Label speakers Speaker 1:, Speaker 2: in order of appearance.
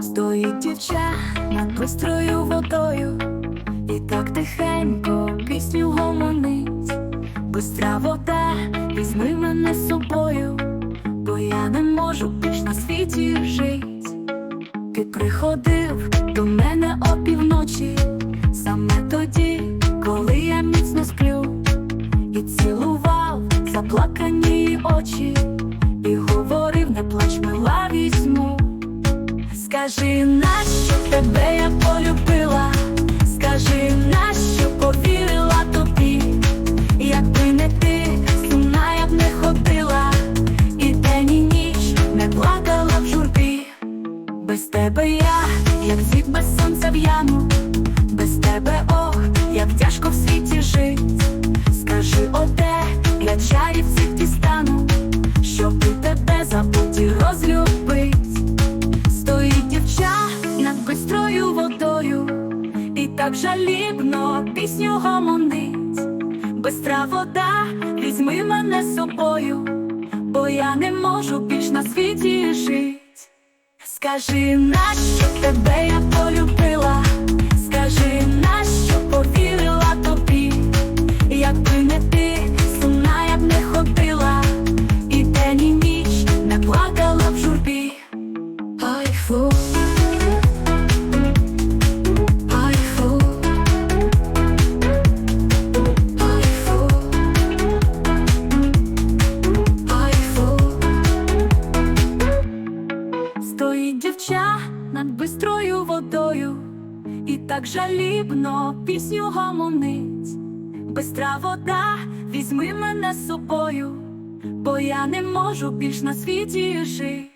Speaker 1: Стоїть дівча над бистрою водою, і так тихенько пісню гомонить. Бистра вода, візьми мене з собою, бо я не можу більш на світі жить. Ти приходив до мене опівночі, заплакані очі, і говорив, не плач, мила візьму. Скажи, нащо тебе я полюбила? Скажи, нащо повірила тобі? Якби не ти, сумна я б не ходила, і день і ніч не плакала в журбі. Без тебе я, як звік без сонця в'яну, так жалібно пісню гомонить. Бистра вода, візьми мене з собою, бо я не можу більш на світі жить. Скажи, нащо що я Стоїть дівча над бистрою водою, і так жалібно пісню гомонить. Бистра вода, візьми мене з собою, бо я не можу більш на світі жить.